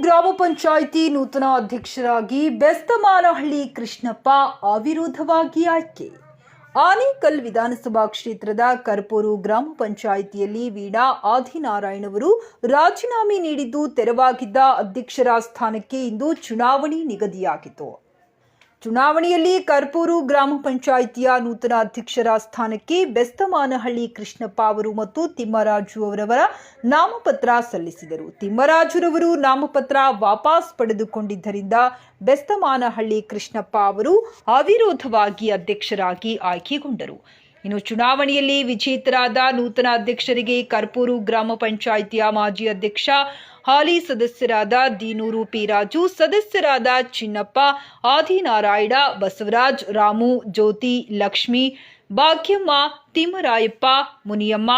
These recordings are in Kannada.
ಗ್ರಾಮ ಪಂಚಾಯಿತಿ ನೂತನ ಅಧ್ಯಕ್ಷರಾಗಿ ಬೆಸ್ತಮಾನಹಳ್ಳಿ ಕೃಷ್ಣಪ್ಪ ಅವಿರೋಧವಾಗಿ ಆಯ್ಕೆ. ಆನೇಕಲ್ ವಿಧಾನಸಭಾ ಕ್ಷೇತ್ರದ ಕರ್ಪೂರು ಗ್ರಾಮ ಪಂಚಾಯಿತಿಯಲ್ಲಿ ವೀಣಾ ಆದಿನಾರಾಯಣ್ ಅವರು ರಾಜೀನಾಮೆ ನೀಡಿದ್ದು ತೆರವಾಗಿದ್ದ ಅಧ್ಯಕ್ಷರ ಸ್ಥಾನಕ್ಕೆ ಇಂದು ಚುನಾವಣೆ ನಿಗದಿಯಾಗಿತ್ತು. ಚುನಾವಣೆಯಲ್ಲಿ ಕರ್ಪೂರು ಗ್ರಾಮ ಪಂಚಾಯಿತಿಯ ನೂತನ ಅಧ್ಯಕ್ಷರ ಸ್ಥಾನಕ್ಕೆ ಬೆಸ್ತಮಾನಹಳ್ಳಿ ಕೃಷ್ಣಪ್ಪ ಅವರು ಮತ್ತು ತಿಮ್ಮರಾಜು ಅವರವರ ನಾಮಪತ್ರ ಸಲ್ಲಿಸಿದರು. ತಿಮ್ಮರಾಜುರವರು ನಾಮಪತ್ರ ವಾಪಸ್ ಪಡೆದುಕೊಂಡಿದ್ದರಿಂದ ಬೆಸ್ತಮಾನಹಳ್ಳಿ ಕೃಷ್ಣಪ್ಪ ಅವರು ಅವಿರೋಧವಾಗಿ ಅಧ್ಯಕ್ಷರಾಗಿ ಆಯ್ಕೆಗೊಂಡರು. ಇನ್ನು ಚುನಾವಣೆಯಲ್ಲಿ ವಿಜೇತರಾದ ನೂತನ ಅಧ್ಯಕ್ಷರಿಗೆ ಕರ್ಪೂರು ಗ್ರಾಮ ಪಂಚಾಯಿತಿಯ ಮಾಜಿ ಅಧ್ಯಕ್ಷ, ಹಾಲಿ ಸದಸ್ಯರಾದ ದೀನೂರು ಪಿ ರಾಜು, ಸದಸ್ಯರಾದ ಚಿನ್ನಪ್ಪ, ಆದಿನಾರಾಯಣ, ಬಸವರಾಜ್, ರಾಮು, ಜ್ಯೋತಿ, ಲಕ್ಷ್ಮಿ, ಭಾಗ್ಯಮ್ಮ, ತಿಮ್ಮರಾಯಪ್ಪ, ಮುನಿಯಮ್ಮ,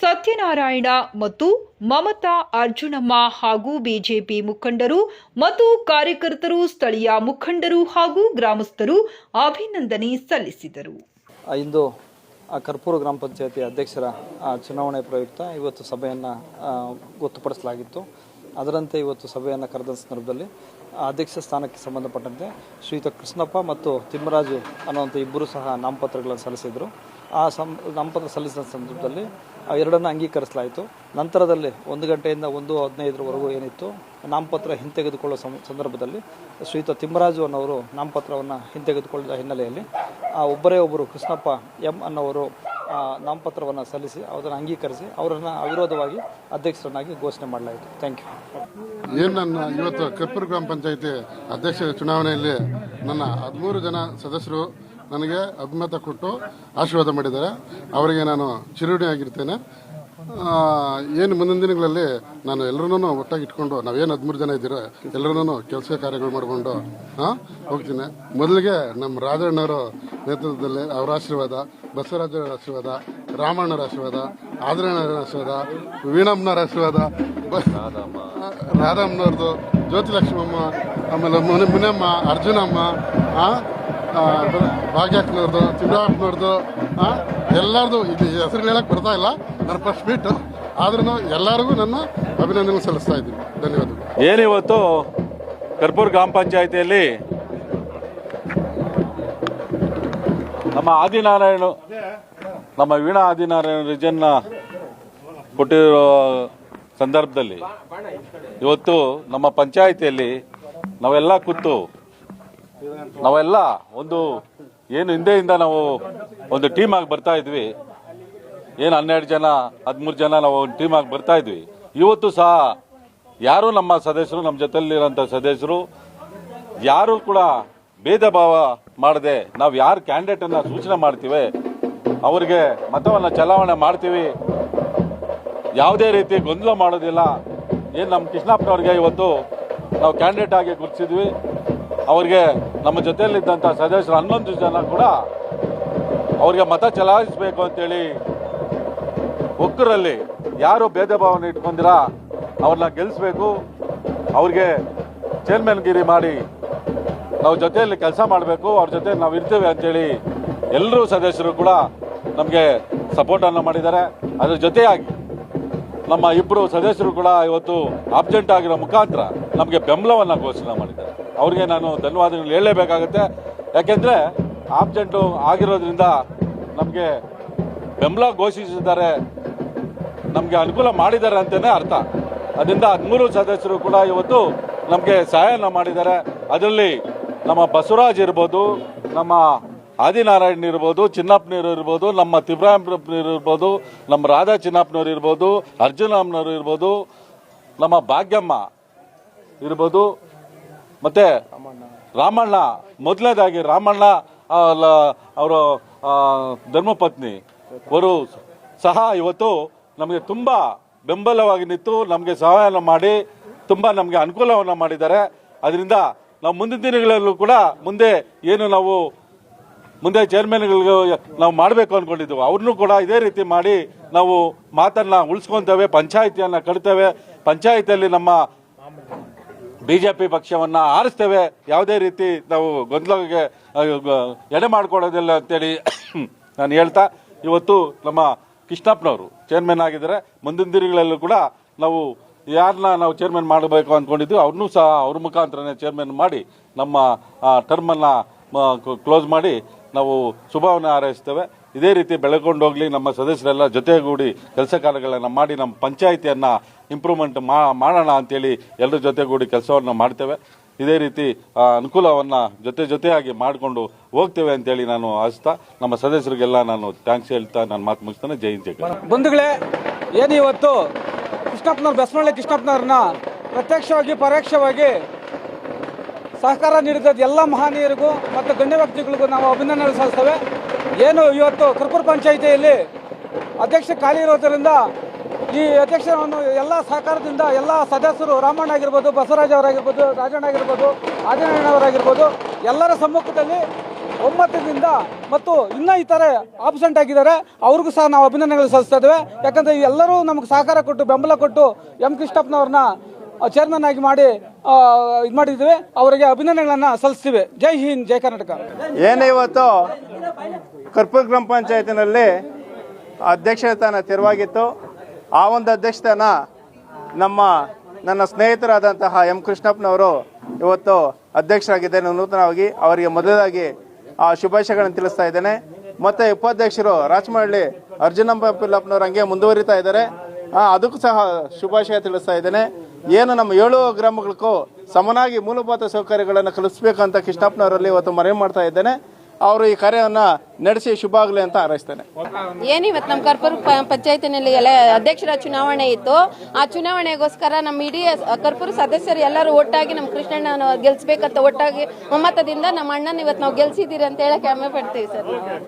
ಸತ್ಯನಾರಾಯಣ ಮತ್ತು ಮಮತಾ ಅರ್ಜುನಮ್ಮ ಹಾಗೂ ಬಿಜೆಪಿ ಮುಖಂಡರು ಮತ್ತು ಕಾರ್ಯಕರ್ತರು, ಸ್ಥಳೀಯ ಮುಖಂಡರು ಹಾಗೂ ಗ್ರಾಮಸ್ಥರು ಅಭಿನಂದನೆ ಸಲ್ಲಿಸಿದರು. ಇಂದು ಕರ್ಪೂರ ಗ್ರಾಮ ಪಂಚಾಯತಿ ಅಧ್ಯಕ್ಷರ ಚುನಾವಣೆ ಪ್ರಯುಕ್ತ ಇವತ್ತು ಸಭೆಯನ್ನು ಗೊತ್ತುಪಡಿಸಲಾಗಿತ್ತು. ಅದರಂತೆ ಇವತ್ತು ಸಭೆಯನ್ನು ಕರೆದ ಸಂದರ್ಭದಲ್ಲಿ ಅಧ್ಯಕ್ಷ ಸ್ಥಾನಕ್ಕೆ ಸಂಬಂಧಪಟ್ಟಂತೆ ಶ್ರೀಯುತ ಕೃಷ್ಣಪ್ಪ ಮತ್ತು ತಿಮ್ಮರಾಜು ಅನ್ನುವಂಥ ಇಬ್ಬರು ಸಹ ನಾಮಪತ್ರಗಳನ್ನು ಸಲ್ಲಿಸಿದರು. ಆ ಸಂ, ನಾಮಪತ್ರ ಸಲ್ಲಿಸಿದ ಸಂದರ್ಭದಲ್ಲಿ ಎರಡನ್ನು ಅಂಗೀಕರಿಸಲಾಯಿತು. ನಂತರದಲ್ಲಿ ಒಂದು ಗಂಟೆಯಿಂದ ಒಂದು ಹದಿನೈದರವರೆಗೂ ಏನಿತ್ತು, ನಾಮಪತ್ರ ಹಿಂತೆಗೆದುಕೊಳ್ಳುವ ಸಂ, ಸಂದರ್ಭದಲ್ಲಿ ಶ್ರೀಯುತ ತಿಮ್ಮರಾಜು ಅನ್ನೋರು ನಾಮಪತ್ರವನ್ನು ಹಿಂತೆಗೆದುಕೊಳ್ಳದ ಹಿನ್ನೆಲೆಯಲ್ಲಿ, ಆ ಒಬ್ಬರೇ ಒಬ್ಬರು ಕೃಷ್ಣಪ್ಪ ಎಂ ಅನ್ನೋರು ನಾಮಪತ್ರವನ್ನು ಸಲ್ಲಿಸಿ ಅದನ್ನು ಅಂಗೀಕರಿಸಿ ಅವರನ್ನು ಅವಿರೋಧವಾಗಿ ಅಧ್ಯಕ್ಷರನ್ನಾಗಿ ಘೋಷಣೆ ಮಾಡಲಾಯಿತು. Thank you. ಏನು ನನ್ನ ಇವತ್ತು ಕರ್ಪೂರ್ ಗ್ರಾಮ ಪಂಚಾಯಿತಿ ಅಧ್ಯಕ್ಷ ಚುನಾವಣೆಯಲ್ಲಿ ನನ್ನ ಹದಿಮೂರು ಜನ ಸದಸ್ಯರು ನನಗೆ ಅಭಿಮತ ಕೊಟ್ಟು ಆಶೀರ್ವಾದ ಮಾಡಿದ್ದಾರೆ. ಅವರಿಗೆ ನಾನು ಚಿರುಣಿಯಾಗಿರ್ತೇನೆ ಏನು ಮುಂದಿನ ದಿನಗಳಲ್ಲಿ ನಾನು ಎಲ್ಲರನ್ನೂ ಒಟ್ಟಾಗಿ ಇಟ್ಕೊಂಡು ನಾವೇನು ಹದಿಮೂರು ಜನ ಇದ್ದೀರೋ ಎಲ್ಲರನ್ನೂ ಕೆಲಸ ಕಾರ್ಯಗಳು ಮಾಡಿಕೊಂಡು ಹಾಂ ಹೋಗ್ತೀನಿ. ಮೊದಲಿಗೆ ನಮ್ಮ ರಾಜಣ್ಣವರ ನೇತೃತ್ವದಲ್ಲಿ ಅವರ ಆಶೀರ್ವಾದ, ಬಸವರಾಜರ ಆಶೀರ್ವಾದ, ರಾಮಣ್ಣರ ಆಶೀರ್ವಾದ, ಆದರಣರ ಆಶೀರ್ವಾದ, ವೀಣಮ್ಮನವರ ಆಶೀರ್ವಾದ ರಾಧಮ್ಮನವ್ರದ್ದು, ಜ್ಯೋತಿಲಕ್ಷ್ಮಮ್ಮ, ಆಮೇಲೆ ಮುನಿ ಮುನಿಯಮ್ಮ, ಅರ್ಜುನಮ್ಮ ಬ- ಭಾಗ್ಯಕ್ಕನವ್ರದ್ದು ತಿಮ್ಮಪ್ಪನವ್ರದ್ದು ಎಲ್ಲರದು ಇದು ಹೆಸರು ಹೇಳಕ್ಕೆ ಬರ್ತಾ ಇಲ್ಲ. ನನ್ನ ಫಸ್ಟ್ ಮೀಟ್ ಆದ್ರೂ ಎಲ್ಲರಿಗೂ ನನ್ನ ಅಭಿನಂದನೆ ಸಲ್ಲಿಸ್ತಾ ಇದ್ದೀನಿ. ಧನ್ಯವಾದಗಳು. ಏನಿವತ್ತು ಕರ್ಪೂರ್ ಗ್ರಾಮ ಪಂಚಾಯಿತಿಯಲ್ಲಿ ನಮ್ಮ ಆದಿನಾರಾಯಣ ನಮ್ಮ ವೀಣಾ ಆದಿನಾರಾಯಣ ರಿಜನ್ನ ಕೊಟ್ಟಿರೋ ಸಂದರ್ಭದಲ್ಲಿ ಇವತ್ತು ನಮ್ಮ ಪಂಚಾಯಿತಿಯಲ್ಲಿ ನಾವೆಲ್ಲ ಕೂತು ನಾವೆಲ್ಲ ಒಂದು ಏನು ಹಿಂದೆಯಿಂದ ನಾವು ಒಂದು ಟೀಮ್ ಆಗಿ ಬರ್ತಾ ಇದ್ವಿ. ಏನು ಹನ್ನೆರಡು ಜನ, ಹದಿಮೂರು ಜನ ನಾವು ಒಂದು ಟೀಮ್ ಆಗಿ ಬರ್ತಾ ಇದ್ವಿ. ಇವತ್ತು ಸಹ ಯಾರು ನಮ್ಮ ಸದಸ್ಯರು, ನಮ್ಮ ಜೊತೆಲಿರೋಂಥ ಸದಸ್ಯರು, ಯಾರು ಕೂಡ ಭೇದ ಭಾವ ಮಾಡದೆ ನಾವು ಯಾರು ಕ್ಯಾಂಡಿಡೇಟನ್ನು ಸೂಚನೆ ಮಾಡ್ತೀವಿ, ಅವರಿಗೆ ಮತವನ್ನು ಚಲಾವಣೆ ಮಾಡ್ತೀವಿ. ಯಾವುದೇ ರೀತಿ ಗೊಂದಲ ಮಾಡೋದಿಲ್ಲ. ಏನು ನಮ್ಮ ಕೃಷ್ಣಪ್ಪನವ್ರಿಗೆ ಇವತ್ತು ನಾವು ಕ್ಯಾಂಡಿಡೇಟ್ ಆಗಿ ಗುರುತಿಸಿದ್ವಿ. ಅವರಿಗೆ ನಮ್ಮ ಜೊತೆಯಲ್ಲಿದ್ದಂಥ ಸದಸ್ಯರು ಹನ್ನೊಂದು ಜನ ಕೂಡ ಅವರಿಗೆ ಮತ ಚಲಾಯಿಸಬೇಕು ಅಂತೇಳಿ ಒಕ್ಕರಲ್ಲಿ ಯಾರು ಭೇದ ಭಾವನೆ ಇಟ್ಕೊಂಡಿರ, ಅವ್ರನ್ನ ಗೆಲ್ಲಿಸ್ಬೇಕು ಅವ್ರಿಗೆ ಚೇರ್ಮನ್ಗಿರಿ ಮಾಡಿ ನಾವು ಜೊತೆಯಲ್ಲಿ ಕೆಲಸ ಮಾಡಬೇಕು, ಅವ್ರ ಜೊತೆ ನಾವು ಇರ್ತೇವೆ ಅಂತೇಳಿ ಎಲ್ಲರೂ ಸದಸ್ಯರು ಕೂಡ ನಮಗೆ ಸಪೋರ್ಟನ್ನು ಮಾಡಿದ್ದಾರೆ. ಅದರ ಜೊತೆಯಾಗಿ ನಮ್ಮ ಇಬ್ಬರು ಸದಸ್ಯರು ಕೂಡ ಇವತ್ತು ಆಬ್ಸೆಂಟ್ ಆಗಿರೋ ಮುಖಾಂತರ ನಮಗೆ ಬೆಂಬಲವನ್ನು ಘೋಷಣೆ ಮಾಡಿದ್ದಾರೆ. ಅವರಿಗೆ ನಾನು ಧನ್ಯವಾದಗಳು ಹೇಳಲೇಬೇಕಾಗುತ್ತೆ. ಯಾಕೆಂದರೆ ಆಬ್ಸೆಂಟು ಆಗಿರೋದ್ರಿಂದ ನಮಗೆ ಬೆಂಬಲ ಘೋಷಿಸಿದ್ದಾರೆ. ನಮಗೆ ಅನುಕೂಲ ಮಾಡಿದ್ದಾರೆ ಅಂತಲೇ ಅರ್ಥ. ಅದರಿಂದ ಹದಿಮೂರು ಸದಸ್ಯರು ಕೂಡ ಇವತ್ತು ನಮಗೆ ಸಹಾಯನ ಮಾಡಿದ್ದಾರೆ. ಅದರಲ್ಲಿ ನಮ್ಮ ಬಸವರಾಜ್ ಇರ್ಬೋದು, ನಮ್ಮ ಆದಿನಾರಾಯಣ್ ಇರ್ಬೋದು, ಚಿನ್ನಪ್ಪನವರು ಇರ್ಬೋದು, ನಮ್ಮ ತಿಬ್ರಾಹಿಂನವರು ಇರ್ಬೋದು, ನಮ್ಮ ರಾಧಾ ಚಿನ್ನಪ್ಪನವ್ರು ಇರ್ಬೋದು, ಅರ್ಜುನಮ್ಮನವರು ಇರ್ಬೋದು, ನಮ್ಮ ಭಾಗ್ಯಮ್ಮ ಇರ್ಬೋದು ಮತ್ತೆ ರಾಮಣ್ಣ, ಮೊದಲನೇದಾಗಿ ರಾಮಣ್ಣ ಅವರ ಧರ್ಮಪತ್ನಿ. ಅವರು ಸಹ ಇವತ್ತು ನಮಗೆ ತುಂಬ ಬೆಂಬಲವಾಗಿ ನಿಂತು ನಮಗೆ ಸಹಾಯ ಮಾಡಿ, ತುಂಬ ನಮಗೆ ಅನುಕೂಲವನ್ನು ಮಾಡಿದ್ದಾರೆ. ಅದರಿಂದ ನಾವು ಮುಂದಿನ ದಿನಗಳಲ್ಲೂ ಕೂಡ ಮುಂದೆ ಏನು ನಾವು, ಮುಂದೆ ಚೇರ್ಮನ್ಗಳಿಗೆ ನಾವು ಮಾಡಬೇಕು ಅಂದ್ಕೊಂಡಿದ್ದೆವು ಅವ್ರನ್ನೂ ಕೂಡ ಇದೇ ರೀತಿ ಮಾಡಿ ನಾವು ಮಾತನ್ನು ಉಳಿಸ್ಕೊತೇವೆ, ಪಂಚಾಯಿತಿಯನ್ನು ಕಟ್ತೇವೆ. ಪಂಚಾಯಿತಿಯಲ್ಲಿ ನಮ್ಮ ಬಿಜೆಪಿ ಪಕ್ಷವನ್ನ ಆರಿಸ್ತೇವೆ. ಯಾವುದೇ ರೀತಿ ನಾವು ಗೊಂದಲಕ್ಕೆ ಎಡೆ ಮಾಡ್ಕೊಳ್ಳೋದಿಲ್ಲ ಅಂತೇಳಿ ನಾನು ಹೇಳ್ತಾ, ಇವತ್ತು ನಮ್ಮ ಕೃಷ್ಣಪ್ಪನವರು ಚೇರ್ಮನ್ ಆಗಿದ್ದಾರೆ. ಮುಂದಿನ ದಿನಗಳಲ್ಲೂ ಕೂಡ ನಾವು ಯಾರನ್ನ ನಾವು ಚೇರ್ಮನ್ ಮಾಡಬೇಕು ಅಂದ್ಕೊಂಡಿದ್ವಿ, ಅವ್ರನ್ನೂ ಸಹ ಅವ್ರ ಮುಖಾಂತರನೇ ಚೇರ್ಮನ್ ಮಾಡಿ ನಮ್ಮ ಟರ್ಮನ್ನು ಕ್ಲೋಸ್ ಮಾಡಿ ನಾವು ಶುಭವನ್ನು ಹಾರೈಸ್ತೇವೆ. ಇದೇ ರೀತಿ ಬೆಳಕೊಂಡು ಹೋಗ್ಲಿ, ನಮ್ಮ ಸದಸ್ಯರೆಲ್ಲ ಜೊತೆಗೂಡಿ ಕೆಲಸ ಕಾರ್ಯಗಳನ್ನು ಮಾಡಿ, ನಮ್ಮ ಪಂಚಾಯಿತಿಯನ್ನು ಇಂಪ್ರೂವ್ಮೆಂಟ್ ಮಾಡೋಣ ಅಂತೇಳಿ ಎಲ್ಲರ ಜೊತೆಗೂಡಿ ಕೆಲಸವನ್ನು ಮಾಡ್ತೇವೆ. ಇದೇ ರೀತಿ ಅನುಕೂಲವನ್ನು ಜೊತೆ ಜೊತೆಯಾಗಿ ಮಾಡಿಕೊಂಡು ಹೋಗ್ತೇವೆ ಅಂತೇಳಿ ನಾನು ಆಸ್ತಾ, ನಮ್ಮ ಸದಸ್ಯರಿಗೆಲ್ಲ ನಾನು ಥ್ಯಾಂಕ್ಸ್ ಹೇಳ್ತಾ ನಾನು ಮಾತು ಮುಗಿಸ್ತಾನೆ. ಜೈ ಬಂಧುಗಳೇ, ಏನು ಇವತ್ತು? ಕೃಷ್ಣಪ್ಪನವ್ರು ಬೆಸ್ಮಳ್ಳಿ ಕೃಷ್ಣಪ್ಪನವ್ರನ್ನ ಪ್ರತ್ಯಕ್ಷವಾಗಿ, ಪರೋಕ್ಷವಾಗಿ ಸಹಕಾರ ನೀಡಿದ ಎಲ್ಲ ಮಹನೀಯರಿಗೂ ಮತ್ತು ಗಣ್ಯ ವ್ಯಕ್ತಿಗಳಿಗೂ ನಾವು ಅಭಿನಂದನೆ ಸಲ್ಲಿಸ್ತೇವೆ. ಏನು ಇವತ್ತು ಕರ್ಪೂರ್ ಪಂಚಾಯಿತಿಯಲ್ಲಿ ಅಧ್ಯಕ್ಷ ಖಾಲಿ ಇರೋದರಿಂದ ಈ ಅಧ್ಯಕ್ಷರನ್ನು ಎಲ್ಲ ಸಹಕಾರದಿಂದ ಎಲ್ಲ ಸದಸ್ಯರು ರಾಮಣ್ಣ ಆಗಿರ್ಬೋದು, ಬಸವರಾಜ್ ಅವರಾಗಿರ್ಬೋದು, ರಾಜಣ್ಣ ಆಗಿರ್ಬೋದು, ಆದಿನಾರಾಯಣ ಅವರಾಗಿರ್ಬೋದು, ಎಲ್ಲರ ಸಮ್ಮುಖದಲ್ಲಿ ಒಮ್ಮತದಿಂದ ಮತ್ತು ಇನ್ನೂ ಇತರೆ ಆಬ್ಸೆಂಟ್ ಆಗಿದ್ದಾರೆ. ಅವ್ರಿಗೂ ಸಹ ನಾವು ಅಭಿನಂದನೆಗಳು ಸಲ್ಲಿಸ್ತಾ ಇದ್ದೇವೆ. ಯಾಕಂದರೆ ಎಲ್ಲರೂ ನಮಗೆ ಸಹಕಾರ ಕೊಟ್ಟು ಬೆಂಬಲ ಕೊಟ್ಟು ಎಂ ಕೃಷ್ಣಪ್ಪನವ್ರನ್ನ ಚೇರ್ಮನ್ ಆಗಿ ಮಾಡಿ ಇದು ಮಾಡಿದ್ದೀವಿ. ಅವರಿಗೆ ಅಭಿನಂದನೆಗಳನ್ನು ಸಲ್ಲಿಸ್ತೀವಿ. ಜೈ ಹಿಂದ್, ಜೈ ಕರ್ನಾಟಕ. ಏನೇ ಇವತ್ತು ಕರ್ಪೂರ್ ಗ್ರಾಮ ಪಂಚಾಯತಿನಲ್ಲಿ ಅಧ್ಯಕ್ಷ ಸ್ಥಾನ ತೆರವಾಗಿತ್ತು. ಆ ಒಂದು ಅಧ್ಯಕ್ಷ ಸ್ಥಾನ ನಮ್ಮ, ನನ್ನ ಸ್ನೇಹಿತರಾದಂತಹ ಎಂ ಕೃಷ್ಣಪ್ಪನವರು ಇವತ್ತು ಅಧ್ಯಕ್ಷರಾಗಿದ್ದೇನೆ ನೂತನವಾಗಿ ಅವರಿಗೆ ಮೊದಲಾಗಿ, ಆ, ಶುಭಾಶಯಗಳನ್ನು ತಿಳಿಸ್ತಾ ಇದ್ದೇನೆ. ಮತ್ತೆ ಉಪಾಧ್ಯಕ್ಷರು ರಾಜಮಹಳ್ಳಿ ಅರ್ಜುನಪ್ಪ ಪಿಲ್ಲಪ್ಪನವರು ಹಂಗೆ ಮುಂದುವರಿತಾ ಇದ್ದಾರೆ. ಅದಕ್ಕೂ ಸಹ ಶುಭಾಶಯ ತಿಳಿಸ್ತಾ ಇದ್ದೇನೆ. ಏನು ನಮ್ಮ ಏಳು ಗ್ರಾಮಗಳಿಗೂ ಸಮನಾಗಿ ಮೂಲಭೂತ ಸೌಕರ್ಯಗಳನ್ನು ಕಲಿಸ್ಬೇಕಂತ ಕೃಷ್ಣಪ್ಪನವರಲ್ಲಿ ಇವತ್ತು ಮನವಿ ಮಾಡ್ತಾ ಇದ್ದೇನೆ. ಅವರು ಈ ಕಾರ್ಯವನ್ನ ನಡೆಸಿ ಶುಭ ಆಗಲಿ ಅಂತ ಹಾರೈಸ್ತೇನೆ. ಏನಿವತ್ತು ನಮ್ಮ ಕರ್ಪೂರ ಪಂಚಾಯತಿನಲ್ಲಿ ಎಲ್ಲ ಅಧ್ಯಕ್ಷರ ಚುನಾವಣೆ ಇತ್ತು. ಆ ಚುನಾವಣೆಗೋಸ್ಕರ ನಮ್ಮ ಇಡೀ ಕರ್ಪೂರ ಸದಸ್ಯರು ಎಲ್ಲರೂ ಒಟ್ಟಾಗಿ ನಮ್ಮ ಕೃಷ್ಣಣ್ಣ ಗೆಲ್ಸ್ಬೇಕಂತ ಒಟ್ಟಾಗಿ ಒಮ್ಮತದಿಂದ ನಮ್ಮ ಅಣ್ಣನ ಇವತ್ತು ನಾವು ಗೆಲ್ಸಿದ್ದೀರಿ ಅಂತ ಹೇಳಕ್ಕೆ ಹೆಮ್ಮೆ ಪಡ್ತೀವಿ ಸರ್.